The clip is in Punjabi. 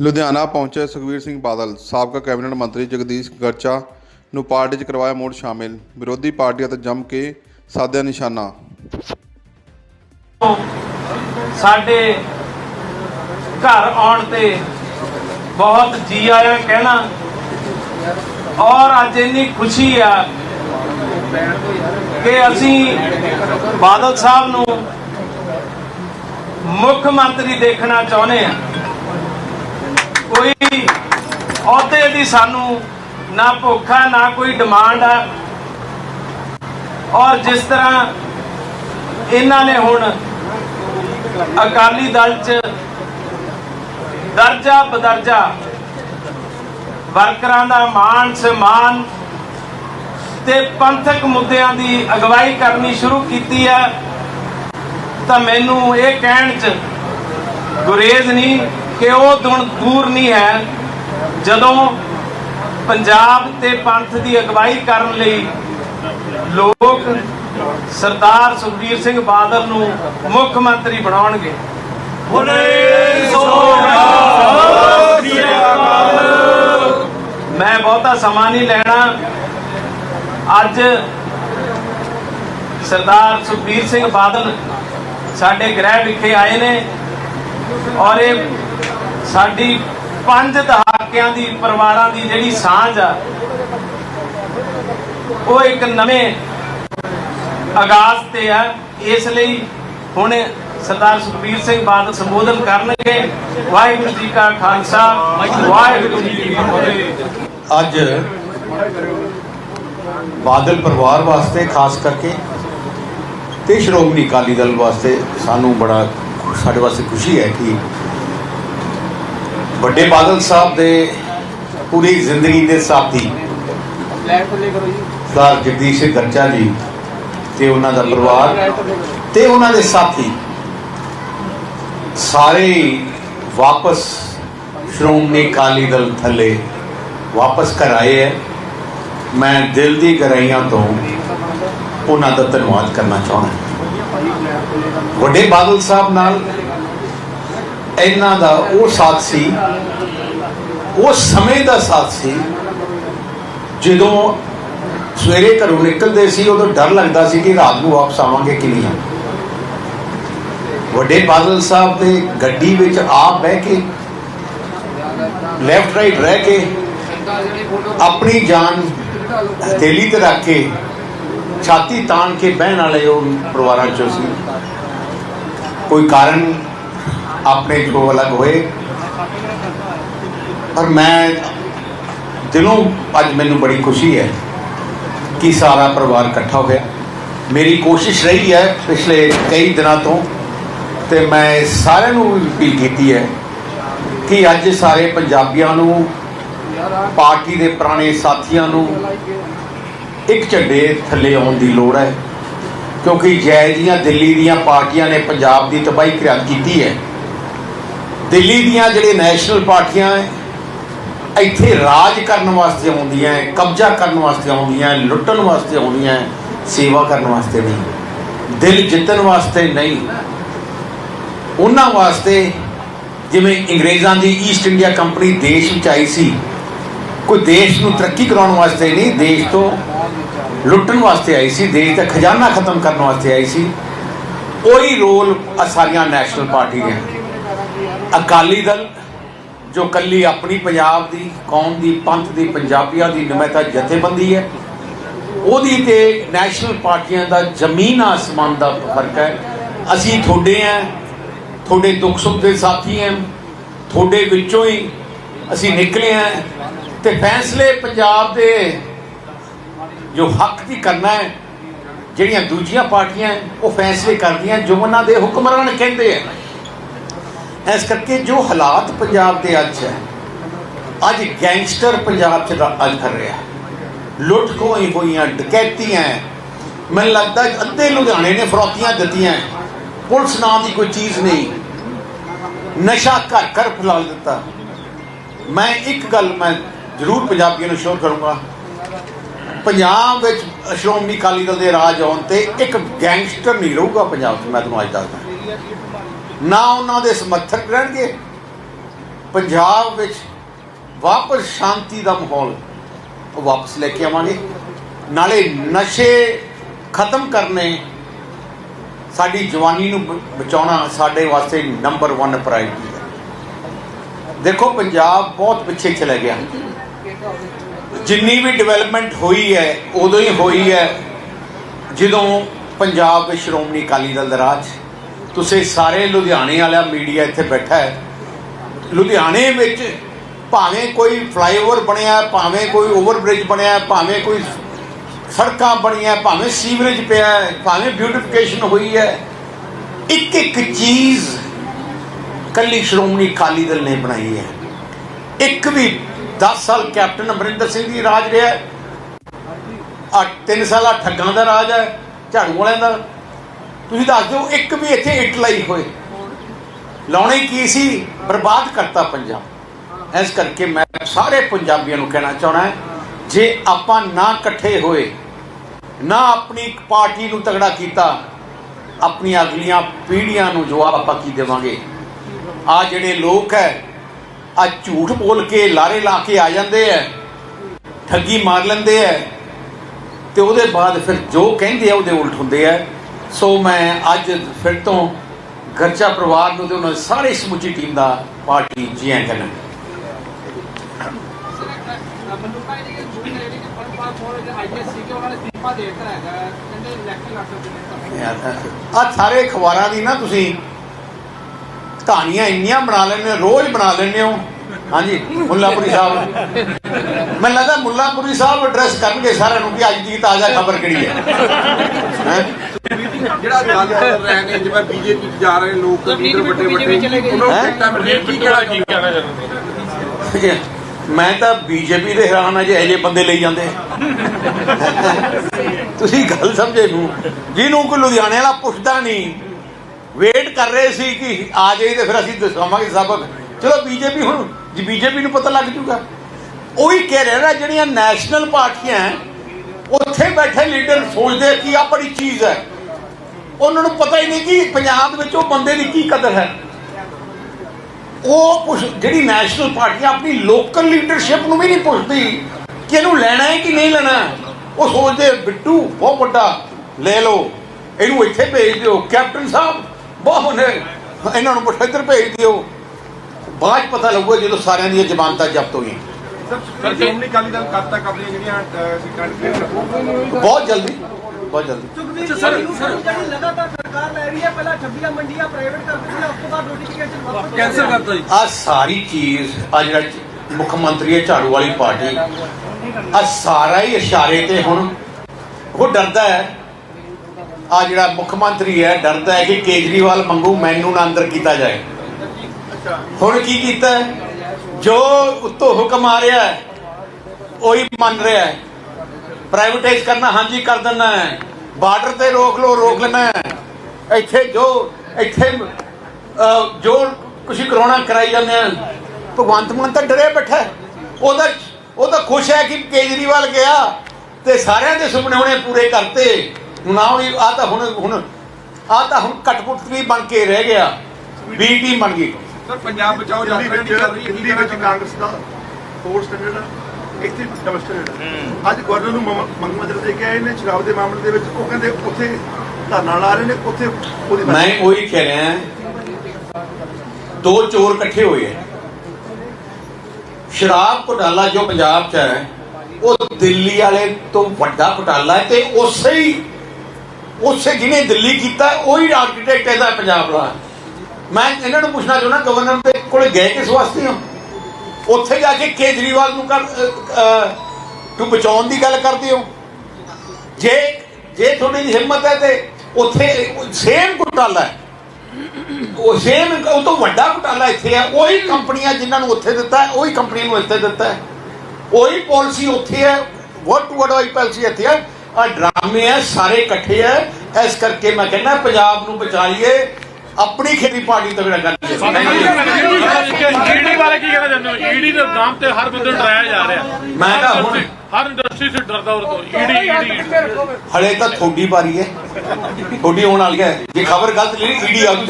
ਲੁਧਿਆਣਾ ਪਹੁੰਚੇ ਸੁਖਬੀਰ ਸਿੰਘ ਬਾਦਲ, ਸਾਬਕਾ ਕੈਬਨਿਟ ਮੰਤਰੀ ਜਗਦੀਸ਼ ਗਰਚਾ ਨੂੰ ਪਾਰਟੀ 'ਚ ਕਰਵਾਇਆ ਮੋੜ ਸ਼ਾਮਿਲ, ਵਿਰੋਧੀ ਪਾਰਟੀਆਂ ਤੇ ਜੰਮ ਕੇ ਸਾਧਿਆ ਨਿਸ਼ਾਨਾ। ਸਾਡੇ ਘਰ ਆਉਣ ਤੇ ਬਹੁਤ ਜੀ ਆਇਆ ਕਹਿਣਾ, ਔਰ ਅੱਜ ਇੰਨੀ ਖੁਸ਼ੀ ਆ ਕਿ ਅਸੀਂ ਬਾਦਲ ਸਾਹਿਬ ਨੂੰ ਮੁੱਖ ਮੰਤਰੀ ਦੇਖਣਾ ਚਾਹੁੰਦੇ ਆ ਕੋਈ ਅਹੁਦੇ ਦੀ ਸਾਨੂੰ ਨਾ ਭੁੱਖਾ, ਨਾ ਕੋਈ ਡਿਮਾਂਡ ਆ। ਔਰ ਜਿਸ ਤਰ੍ਹਾਂ ਇਹਨਾਂ ਨੇ ਹੁਣ ਅਕਾਲੀ ਦਲ ਚ ਦਰਜਾ ਬਦਰਜਾ ਵਰਕਰਾਂ ਦਾ ਮਾਣ, ਸਨਮਾਨ ਤੇ ਪੰਥਕ ਮੁੱਦਿਆਂ ਦੀ ਅਗਵਾਈ ਕਰਨੀ ਸ਼ੁਰੂ ਕੀਤੀ ਹੈ ਤਾਂ ਮੈਨੂੰ ਇਹ ਕਹਿਣ ਚ ਗੁਰੇਜ਼ ਨਹੀਂ ਕਿ ਉਹ ਦੁਣ ਦੂਰ ਨਹੀਂ ਹੈ। ਜਦੋਂ ਪੰਜਾਬ ਤੇ ਪੰਥ ਦੀ ਅਗਵਾਈ ਕਰਨ ਲਈ ਲੋਕ ਸਰਦਾਰ ਸੁਖਬੀਰ ਸਿੰਘ ਬਾਦਲ ਨੂੰ ਮੁੱਖ ਮੰਤਰੀ ਬਣਾਉਣਗੇ। ਮੈਂ ਬਹੁਤਾ ਸਮਾਂ ਨਹੀਂ ਲੈਣਾ। ਅੱਜ ਸਰਦਾਰ ਸੁਖਬੀਰ ਸਿੰਘ ਬਾਦਲ ਸਾਡੇ ਗ੍ਰਹਿ ਵਿਖੇ ਆਏ ਨੇ ਔਰ ਇਹ ਸਾਡੀ ਪੰਜ ਦਹਾਕਿਆਂ ਦੀ, ਪਰਿਵਾਰਾਂ ਦੀ ਜਿਹੜੀ ਸਾਂਝ ਆ, ਉਹ ਇੱਕ ਨਵੇਂ ਆਗਾਜ਼ ਤੇ ਆ। ਇਸ ਲਈ ਹੁਣ ਸਰਦਾਰ ਸੁਖਬੀਰ ਸਿੰਘ ਬਾਦਲ ਸੰਬੋਧਨ ਕਰਨਗੇ। ਵਾਹਿਗੁਰੂ ਜੀ ਕਾ ਖਾਲਸਾ, ਵਾਹਿਗੁਰੂ ਜੀ ਕੀ ਫਤਿਹ। ਅੱਜ ਬਾਦਲ ਪਰਿਵਾਰ ਵਾਸਤੇ, ਖਾਸ ਕਰਕੇ ਤੇ ਸ਼੍ਰੋਮਣੀ ਅਕਾਲੀ ਦਲ ਵਾਸਤੇ ਸਾਨੂੰ ਬੜਾ ਸਾਡੇ ਵਾਸਤੇ ਖੁਸ਼ੀ ਹੈ ਕਿ ਵੱਡੇ ਬਾਦਲ ਸਾਹਿਬ ਦੇ ਪੂਰੀ ਜ਼ਿੰਦਗੀ ਦੇ ਸਾਥੀ ਸਰਦਾਰ ਜਗਦੀਸ਼ ਗਰਚਾ ਜੀ ਤੇ ਉਹਨਾਂ ਦਾ ਪਰਿਵਾਰ ਤੇ ਉਹਨਾਂ ਦੇ ਸਾਥੀ ਸਾਰੇ ਵਾਪਸ ਸ਼੍ਰੋਮਣੀ ਅਕਾਲੀ ਦਲ ਥੱਲੇ ਵਾਪਸ ਘਰ ਆਏ ਹੈ। ਮੈਂ ਦਿਲ ਦੀ ਗਹਿਰਾਈਆਂ ਤੋਂ ਉਹਨਾਂ ਦਾ ਧੰਨਵਾਦ ਕਰਨਾ ਚਾਹੁੰਦਾ ਵੱਡੇ ਬਾਦਲ ਸਾਹਿਬ ਨਾਲ ਇਹਨਾਂ ਦਾ ਉਹ ਸਾਥ ਸੀ, ਉਹ ਸਮੇਂ ਦਾ ਸਾਥ ਸੀ, ਜਦੋਂ ਸਵੇਰੇ ਘਰੋਂ ਨਿਕਲਦੇ ਸੀ, ਉਦੋਂ ਡਰ ਲੱਗਦਾ ਸੀ ਕਿ ਰਾਤ ਨੂੰ ਵਾਪਸ ਆਵਾਂਗੇ ਕਿ ਨਹੀਂ ਵੱਡੇ ਬਾਦਲ ਸਾਹਿਬ ਦੇ ਗੱਡੀ ਵਿੱਚ ਆਪ ਬਹਿ ਕੇ ਲੈਫਟ ਰਾਈਟ ਰਹਿ ਕੇ, ਆਪਣੀ ਜਾਨ ਹਥੇਲੀ ਤੇ ਰੱਖ ਕੇ, ਛਾਤੀ ਤਾਣ ਕੇ ਬਹਿਣ ਵਾਲੇ ਉਹ ਪਰਿਵਾਰਾਂ ਚੋਂ ਸੀ। ਕੋਈ ਕਾਰਨ ਆਪਣੇ ਤੋਂ ਅਲੱਗ ਹੋਏ। ਪਰ ਮੈਂ ਦਿਲੋਂ ਅੱਜ ਮੈਨੂੰ ਬੜੀ ਖੁਸ਼ੀ ਹੈ ਕਿ ਸਾਰਾ ਪਰਿਵਾਰ ਇਕੱਠਾ ਹੋਇਆ ਮੇਰੀ ਕੋਸ਼ਿਸ਼ ਰਹੀ ਹੈ ਪਿਛਲੇ ਕਈ ਦਿਨਾਂ ਤੋਂ ਤੇ ਮੈਂ ਸਾਰਿਆਂ ਨੂੰ ਵੀ ਅਪੀਲ ਕੀਤੀ ਹੈ ਕਿ ਅੱਜ ਸਾਰੇ ਪੰਜਾਬੀਆਂ ਨੂੰ, ਪਾਰਟੀ ਦੇ ਪੁਰਾਣੇ ਸਾਥੀਆਂ ਨੂੰ ਇੱਕ ਝੰਡੇ ਥੱਲੇ ਆਉਣ ਦੀ ਲੋੜ ਹੈ। ਕਿਉਂਕਿ ਜੈ ਦੀਆਂ ਦਿੱਲੀ ਦੀਆਂ ਪਾਰਟੀਆਂ ਨੇ ਪੰਜਾਬ ਦੀ ਤਬਾਹੀ ਘਰਿਆਤ ਕੀਤੀ ਹੈ ਦਿੱਲੀ ਦੀਆਂ ਜਿਹੜੇ ਨੈਸ਼ਨਲ ਪਾਰਟੀਆਂ ਇੱਥੇ ਰਾਜ ਕਰਨ ਵਾਸਤੇ ਆਉਂਦੀਆਂ ਹੈ ਕਬਜ਼ਾ ਕਰਨ ਵਾਸਤੇ ਆਉਂਦੀਆਂ ਹੈ ਲੁੱਟਣ ਵਾਸਤੇ ਆਉਂਦੀਆਂ ਹੈ ਸੇਵਾ ਕਰਨ ਵਾਸਤੇ ਨਹੀਂ। ਦਿਲ ਜਿੱਤਣ ਵਾਸਤੇ ਨਹੀਂ। ਉਹਨਾਂ ਵਾਸਤੇ ਜਿਵੇਂ ਅੰਗਰੇਜ਼ਾਂ ਦੀ ਈਸਟ ਇੰਡੀਆ ਕੰਪਨੀ ਦੇਸ਼ ਵਿੱਚ ਆਈ ਸੀ, ਕੋਈ ਦੇਸ਼ ਨੂੰ ਤਰੱਕੀ ਕਰਾਉਣ ਵਾਸਤੇ ਨਹੀਂ, ਦੇਸ਼ ਤੋਂ ਲੁੱਟਣ ਵਾਸਤੇ ਆਈ ਸੀ, ਦੇਸ਼ ਦਾ ਖਜ਼ਾਨਾ ਖਤਮ ਕਰਨ ਵਾਸਤੇ ਆਈ ਸੀ। ਉਹੀ ਰੋਲ ਸਾਰੀਆਂ ਨੈਸ਼ਨਲ ਪਾਰਟੀ ਹੈ ਅਕਾਲੀ ਦਲ, ਜੋ ਕੱਲੀ ਆਪਣੀ ਪੰਜਾਬ ਦੀ, ਕੌਮ ਦੀ, ਪੰਥ ਦੀ, ਪੰਜਾਬੀਆਂ ਦੀ ਨਮੈਤਾ ਜਥੇਬੰਦੀ ਹੈ, ਉਹਦੀ ਤੇ ਨੈਸ਼ਨਲ ਪਾਰਟੀਆਂ ਦਾ ਜ਼ਮੀਨ ਆਸਮਾਨ ਦਾ ਫ਼ਰਕ ਹੈ। ਅਸੀਂ ਤੁਹਾਡੇ ਆ ਤੁਹਾਡੇ ਦੁੱਖ ਸੁੱਖ ਦੇ ਸਾਥੀ ਹਾਂ, ਤੁਹਾਡੇ ਵਿੱਚੋਂ ਹੀ ਅਸੀਂ ਨਿਕਲੇ ਆ ਤੇ ਫੈਸਲੇ ਪੰਜਾਬ ਦੇ ਜੋ ਹੱਕ ਦੀ ਕਰਨਾ ਹੈ, ਜਿਹੜੀਆਂ ਦੂਜੀਆਂ ਪਾਰਟੀਆਂ ਉਹ ਫੈਸਲੇ ਕਰਦੀਆਂ ਜੋ ਉਹਨਾਂ ਦੇ ਹੁਕਮਰਾਨ ਕਹਿੰਦੇ ਆ। ਇਸ ਕਰਕੇ ਜੋ ਹਾਲਾਤ ਪੰਜਾਬ ਦੇ ਅੱਜ ਹੈ, ਅੱਜ ਗੈਂਗਸਟਰ ਪੰਜਾਬ ਚ ਰ- ਅੱਜ ਕਰ ਰਿਹਾ ਲੁੱਟ ਖੋਹੀ ਹੋਈਆਂ, ਡਕੈਤੀਆਂ ਮੈਨੂੰ ਲੱਗਦਾ ਅੱਧੇ ਲੁਧਿਆਣੇ ਨੇ ਫਰੋਤੀਆਂ ਦਿੱਤੀਆਂ ਪੁਲਿਸ ਨਾਂ ਦੀ ਕੋਈ ਚੀਜ਼ ਨਹੀਂ। ਨਸ਼ਾ ਘਰ ਘਰ ਫੈਲਾ ਦਿੱਤਾ। ਮੈਂ ਇੱਕ ਗੱਲ ਮੈਂ ਜ਼ਰੂਰ ਪੰਜਾਬੀਆਂ ਨੂੰ ਸ਼ੋਰ ਕਰੂੰਗਾ। ਪੰਜਾਬ ਵਿੱਚ ਸ਼੍ਰੋਮਣੀ ਅਕਾਲੀ ਦਲ ਦੇ ਰਾਜ ਆਉਣ ਤੇ ਇੱਕ ਗੈਂਗਸਟਰ ਨਹੀਂ ਰਹੂਗਾ ਪੰਜਾਬ 'ਚ, ਮੈਂ ਤੁਹਾਨੂੰ ਅੱਜ ਦੱਸਦਾ। ਨਾ ਉਹਨਾਂ ਦੇ ਸਮਰਥਕ ਰਹਿਣਗੇ। ਪੰਜਾਬ ਵਿੱਚ ਵਾਪਸ ਸ਼ਾਂਤੀ ਦਾ ਮਾਹੌਲ ਉਹ ਵਾਪਸ ਲੈ ਕੇ ਆਵਾਂਗੇ। ਨਾਲੇ ਨਸ਼ੇ ਖਤਮ ਕਰਨੇ ਸਾਡੀ ਜਵਾਨੀ ਨੂੰ ਬਚਾਉਣਾ ਸਾਡੇ ਵਾਸਤੇ ਨੰਬਰ 1 ਪ੍ਰਾਇੋਰਟੀ ਹੈ। ਦੇਖੋ, ਪੰਜਾਬ ਬਹੁਤ ਪਿੱਛੇ ਚਲਾ ਗਿਆ। ਜਿੰਨੀ ਵੀ ਡਿਵੈਲਪਮੈਂਟ ਹੋਈ ਹੈ, ਉਦੋਂ ਹੀ ਹੋਈ ਹੈ। ਜਦੋਂ ਪੰਜਾਬ ਵਿੱਚ ਸ਼੍ਰੋਮਣੀ ਅਕਾਲੀ ਦਲ ਦਾ ਰਾਜ ਤੁਸੀਂ ਸਾਰੇ ਲੁਧਿਆਣੇ ਵਾਲਾ ਮੀਡੀਆ ਇੱਥੇ ਬੈਠਾ ਹੈ। ਲੁਧਿਆਣੇ ਵਿੱਚ ਭਾਵੇਂ ਕੋਈ ਫਲਾਈਓਵਰ ਬਣਿਆ, ਭਾਵੇਂ ਕੋਈ ਓਵਰਬ੍ਰਿਜ ਬਣਿਆ, ਭਾਵੇਂ ਕੋਈ ਸੜਕਾਂ ਬਣੀਆਂ, ਭਾਵੇਂ ਸੀਵਰੇਜ ਪਿਆ ਭਾਵੇਂ ਬਿਊਟੀਫਿਕੇਸ਼ਨ ਹੋਈ ਹੈ, ਇੱਕ ਇੱਕ ਚੀਜ਼ ਕੱਲੀ ਸ਼੍ਰੋਮਣੀ ਅਕਾਲੀ ਦਲ ਨੇ ਬਣਾਈ ਹੈ। ਇੱਕ ਵੀ 10 ਸਾਲ ਕੈਪਟਨ ਅਮਰਿੰਦਰ ਸਿੰਘ ਦੀ ਰਾਜ ਰਿਹਾ ਹੈ। ਆ 3 ਸਾਲਾ ਠੱਗਾਂ ਦਾ ਰਾਜ ਹੈ, ਝਾੜੂ ਵਾਲਿਆਂ ਦਾ ਤੁਸੀਂ ਦੱਸ ਦਿਓ, ਇੱਕ ਵੀ ਇੱਥੇ ਇੱਟ ਲਾਈ ਹੋਏ। ਲਾਉਣੇ ਕੀ ਸੀ? ਬਰਬਾਦ ਕਰਤਾ ਪੰਜਾਬ। ਇਸ ਕਰਕੇ ਮੈਂ ਸਾਰੇ ਪੰਜਾਬੀਆਂ ਨੂੰ ਕਹਿਣਾ ਚਾਹਣਾ ਹੈ, ਜੇ ਆਪਾਂ ਨਾ ਇਕੱਠੇ ਹੋਏ, ਨਾ ਆਪਣੀ ਪਾਰਟੀ ਨੂੰ ਤਗੜਾ ਕੀਤਾ ਆਪਣੀਆਂ ਅਗਲੀਆਂ ਪੀੜ੍ਹੀਆਂ ਨੂੰ ਜਵਾਬ ਆਪਾਂ ਕੀ ਦੇਵਾਂਗੇ? ਆ ਜਿਹੜੇ ਲੋਕ ਹੈ, ਆ ਝੂਠ ਬੋਲ ਕੇ ਲਾਰੇ ਲਾ ਕੇ ਆ ਜਾਂਦੇ ਐ ਠੱਗੀ ਮਾਰ ਲੈਂਦੇ ਐ ਤੇ ਉਹਦੇ ਬਾਅਦ ਫਿਰ ਜੋ ਕਹਿੰਦੇ ਆ ਉਹਦੇ ਉਲਟ ਹੁੰਦੇ ਆ ਸੋ ਮੈਂ ਅੱਜ ਫਿਰ ਤੋਂ ਗਰਚਾ ਪਰਿਵਾਰ ਨੂੰ ਤੇ ਉਹਨਾਂ ਸਾਰੇ ਸਮੁੱਚੀ ਟੀਮ ਦਾ ਪਾਰਟੀ ਜੀ ਆਇਆਂ ਕਰਨਾ। ਆ ਸਾਰੇ ਅਖਬਾਰਾਂ ਦੀ ਨਾ ਤੁਸੀਂ ਕਹਾਣੀਆਂ ਇੰਨੀਆਂ ਬਣਾ ਲੈਂਦੇ ਹੋ, ਰੋਜ਼ ਬਣਾ ਲੈਂਦੇ ਹੋ। ਹਾਂਜੀ ਮੁੱਲਾਪੁਰੀ ਸਾਹਿਬ। ਮੈਨੂੰ ਲੱਗਦਾ ਮੁੱਲਾਪੁਰੀ ਸਾਹਿਬ ਐਡਰੈਸ ਕਰਨਗੇ ਸਾਰਿਆਂ ਨੂੰ ਕਿ ਅੱਜ ਦੀ ਤਾਜ਼ਾ ਖਬਰ ਕਿਹੜੀ ਹੈ। ਹੈਂ? ਜਿਹੜਾ ਗੱਲ ਕਰ ਰਹੇ ਨੇ ਜਿਵੇਂ ਬੀਜੇਪੀ ਚ ਜਾ ਰਹੇ ਲੋਕ ਲੀਡਰ ਵੱਡੇ ਵੱਡੇ ਉਹਨਾਂ ਨੂੰ ਹੈਂ? ਟਿਕਟਾਂ ਮਿਲ ਰਹੀਆਂ ਕੀ ਕਹਿਣਾ ਕੀ ਕਹਿਣਾ ਚਾਹੁੰਦੇ? ਮੈਂ ਤਾਂ ਬੀਜੇਪੀ ਦੇ ਹੈਰਾਨ ਆ ਜੇ ਇਹੋ ਜਿਹੇ ਬੰਦੇ ਲਈ ਜਾਂਦੇ। ਤੁਸੀਂ ਗੱਲ ਸਮਝੇ ਨੂੰ। ਜਿਹਨੂੰ ਕੋਈ ਲੁਧਿਆਣੇ ਵਾਲਾ ਪੁੱਛਦਾ ਨਹੀਂ। ਵੇਟ ਕਰ ਰਹੇ ਸੀ ਕਿ ਆ ਜਾਈ ਤੇ ਫਿਰ ਅਸੀਂ ਦੱਸਾਵਾਂਗੇ ਸਬਕ। ਚਲੋ ਬੀਜੇਪੀ ਹੁਣ ਜੀ ਬੀਜੇਪੀ ਨੂੰ ਪਤਾ ਲੱਗ ਜੂਗਾ। ਉਹੀ ਕਹਿ ਰਿਹਾ ਨਾ, ਜਿਹੜੀਆਂ ਨੈਸ਼ਨਲ ਪਾਰਟੀਆਂ ਉੱਥੇ ਬੈਠੇ ਲੀਡਰ ਸੋਚਦੇ ਕਿ ਆ ਬੜੀ ਚੀਜ਼ ਹੈ ਉਹਨਾਂ ਨੂੰ ਪਤਾ ਹੀ ਨਹੀਂ ਕਿ ਪੰਜਾਬ ਵਿੱਚ ਉਹ ਬੰਦੇ ਦੀ ਕੀ ਕਦਰ ਹੈ। ਉਹ ਪੁੱਛ, ਜਿਹੜੀ ਨੈਸ਼ਨਲ ਪਾਰਟੀ ਆਪਣੀ ਲੋਕਲ ਲੀਡਰਸ਼ਿਪ ਨੂੰ ਵੀ ਨਹੀਂ ਪੁੱਛਦੀ ਕਿ ਇਹਨੂੰ ਲੈਣਾ ਹੈ ਕਿ ਨਹੀਂ ਲੈਣਾ। ਉਹ ਸੋਚਦੇ ਬਿੱਟੂ, ਬਹੁਤ ਵੱਡਾ, ਲੈ ਲਓ। ਇਹਨੂੰ ਇੱਥੇ ਭੇਜ ਦਿਓ। ਕੈਪਟਨ ਸਾਹਿਬ, ਬਹੁਤ ਨੇ। ਇਹਨਾਂ ਨੂੰ ਪੁੱਛ, ਇੱਧਰ ਭੇਜ ਦਿਓ। ਬਾਅਦ 'ਚ ਪਤਾ ਲੱਗੂਗਾ ਜਦੋਂ ਸਾਰਿਆਂ ਦੀਆਂ ਜ਼ਮਾਨਤਾਂ ਜ਼ਬਤ ਹੋਈਆਂ। ਸਰ ਸ਼੍ਰੋਮਣੀ ਅਕਾਲੀ ਦਲ ਕਦ ਤੱਕ ਆਪਣੀਆਂ ਜਿਹੜੀਆਂ ਸੀਟਾਂ ਕਲੀਅਰ ਕਰੂਗਾ ਬਹੁਤ ਜਲਦੀ ਬਹੁਤ ਜਲਦੀ। ਸਰ ਜਿਹੜੀ ਲਗਾਤਾਰ ਸਰਕਾਰ ਲੈ ਰਹੀ ਹੈ ਪਹਿਲਾਂ 26 ਮੰਡੀਆਂ ਪ੍ਰਾਈਵੇਟ ਕਰ ਦਿੱਤੀਆਂ ਉਸ ਤੋਂ ਬਾਅਦ ਨੋਟੀਫਿਕੇਸ਼ਨ ਵਾਪਸ ਕੈਂਸਲ ਕਰਤਾ ਜੀ। ਆ ਸਾਰੀ ਚੀਜ਼ ਆ ਜਿਹੜਾ ਮੁੱਖ ਮੰਤਰੀ ਹੈ ਝਾੜੂ ਵਾਲੀ ਪਾਰਟੀ ਆ ਸਾਰਾ ਹੀ ਇਸ਼ਾਰੇ ਤੇ ਹੁਣ ਉਹ ਡਰਦਾ ਹੈ। ਆ ਜਿਹੜਾ ਮੁੱਖ ਮੰਤਰੀ ਹੈ ਡਰਦਾ ਹੈ ਕਿ ਕੇਜਰੀਵਾਲ ਮੰਗੂ ਮੈਨੂੰ ਨਾ ਅੰਦਰ ਕੀਤਾ ਜਾਏ। ਹੁਣ ਕੀ ਕੀਤਾ ਜੋ ਉੱਤੋਂ ਹੁਕਮ ਆ ਰਿਹਾ ਹੈ, ਉਹੀ ਮੰਨ ਰਿਹਾ ਹੈ। ਪ੍ਰਾਈਵੇਟਾਈਜ਼ ਕਰਨਾ, ਹਾਂਜੀ ਕਰ ਦਿੰਨਾ ਹੈ। ਬਾਰਡਰ ਤੇ ਰੋਕ ਲੋ ਰੋਕ ਲੈਣਾ ਹੈ। ਇੱਥੇ ਜੋ ਇੱਥੇ ਜੋ ਕੁਛ ਕਰਾਉਣਾ ਕਰਾਈ ਜਾਂਦੇ ਆ ਭਗਵੰਤ ਮਾਨ ਤਾਂ ਡਰੇ ਬੈਠਾ ਹੈ। ਉਹਦਾ ਉਹ ਤਾਂ ਖੁਸ਼ ਹੈ ਕਿ ਕੇਜਰੀਵਾਲ ਗਿਆ ਤੇ ਸਾਰਿਆਂ ਦੇ ਸੁਪਨੇ ਉਹਨੇ ਪੂਰੇ ਕਰਤੇ। ਨਾ ਆ ਆ ਤਾਂ ਹੁਣ ਹੁਣ ਆ ਤਾਂ ਹੁਣ ਕਟਪੁਤਲੀ ਬਣ ਕੇ ਰਹਿ ਗਿਆ। ਬੀ ਬਣ ਗਈ? ਸਰ ਪੰਜਾਬ ਬਚਾਓ ਦਿੱਲੀ ਯਾਤਰਾ ਵਿੱਚ ਨਹੀਂ ਚੱਲ ਰਹੀ ਦਿੱਲੀ ਵਿੱਚ ਕਾਂਗਰਸ ਦਾ ਫੋਰ ਸਟੈਂਡਰਡ ਆ ਇੱਥੇ ਡਬਲ ਸਟੈਂਡਰਡ ਅੱਜ ਗਵਰਨਰ ਨੂੰ ਮੰਗ ਮੰਦਰ ਦੇ ਕੇ ਆਏ ਨੇ ਸ਼ਰਾਬ ਦੇ ਮਾਮਲੇ ਦੇ ਵਿੱਚ ਉਹ ਕਹਿੰਦੇ ਉੱਥੇ ਧਰਨਾ ਲਾ ਰਹੇ ਨੇ ਉੱਥੇ ਉਹਦੀ ਮੈਂ ਉਹੀ ਕਹਿ ਰਿਹਾ ਦੋ ਚੋਰ ਇਕੱਠੇ ਹੋਏ ਹੈ ਸ਼ਰਾਬ ਘੁਟਾਲਾ ਜੋ ਪੰਜਾਬ 'ਚ ਹੈ ਉਹ ਦਿੱਲੀ ਵਾਲੇ ਤੋਂ ਵੱਡਾ ਘੁਟਾਲਾ ਹੈ ਤੇ ਉਸੇ ਹੀ ਉਸੇ ਜਿਹਨੇ ਦਿੱਲੀ ਕੀਤਾ ਉਹੀ ਆਰਕੀਟੈਕਟ ਇਹਦਾ ਪੰਜਾਬ ਦਾ ਮੈਂ ਇਹਨਾਂ ਨੂੰ ਪੁੱਛਣਾ ਚਾਹੁੰਦਾ ਗਵਰਨਰ ਦੇ ਕੋਲ ਗਏ ਕਿਸ ਵਾਸਤੇ ਹੋ? ਉੱਥੇ ਜਾ ਕੇ ਕੇਜਰੀਵਾਲ ਨੂੰ ਕਰ ਤੂੰ ਬਚਾਉਣ ਦੀ ਗੱਲ ਕਰਦੇ ਹੋ। ਜੇ ਜੇ ਤੁਹਾਡੀ ਹਿੰਮਤ ਹੈ ਤੇ ਉੱਥੇ ਸੇਮ ਘੁਟਾਲਾ ਹੈ। ਉਹ ਸੇਮ ਉਹ ਤੋਂ ਵੱਡਾ ਘੁਟਾਲਾ ਇੱਥੇ ਹੈ। ਉਹੀ ਕੰਪਨੀਆਂ ਜਿਨ੍ਹਾਂ ਨੂੰ ਉੱਥੇ ਦਿੱਤਾ ਉਹੀ ਕੰਪਨੀ ਨੂੰ ਇੱਥੇ ਦਿੱਤਾ ਉਹੀ ਪਾਲਿਸੀ ਉੱਥੇ ਹੈ ਵਰਡ ਟੂ ਵਰਡ ਵਾਲੀ ਪਾਲਿਸੀ ਇੱਥੇ ਹੈ। ਆ ਡਰਾਮੇ ਹੈ, ਸਾਰੇ ਇਕੱਠੇ ਹੈ। ਇਸ ਕਰਕੇ ਮੈਂ ਕਹਿੰਦਾ, ਪੰਜਾਬ ਨੂੰ ਬਚਾਈਏ। ਆਪਣੀ ਖੇਤੀ ਪਾਰਟੀ ਤਗੜਾ ਕਰੀਏ ਈਡੀ ਬਾਰੇ ਕੀ ਕਹਿਣਾ ਚਾਹੁੰਦੇ ਹੋ? ਈਡੀ ਦੇ ਨਾਮ ਤੇ ਹਰ ਬੰਦੇ ਨੂੰ ਡਰਾਇਆ ਜਾ ਰਿਹਾ। ਮੈਂ ਤਾਂ ਹੁਣ ਹਰ ਇੰਡਸਟਰੀ ਸੇ ਡਰਦਾ ਉਹ। ਤੋਂ ਈਡੀ ਈਡੀ। ਹਲੇ ਤਾਂ ਥੋੜੀ ਵਾਰੀ ਹੈ। ਥੋੜੀ ਹੋਣ ਵਾਲੀ ਹੈ। ਜੇ ਖਬਰ ਗਲਤ ਲਈ ਈਡੀ ਆ ਗਈ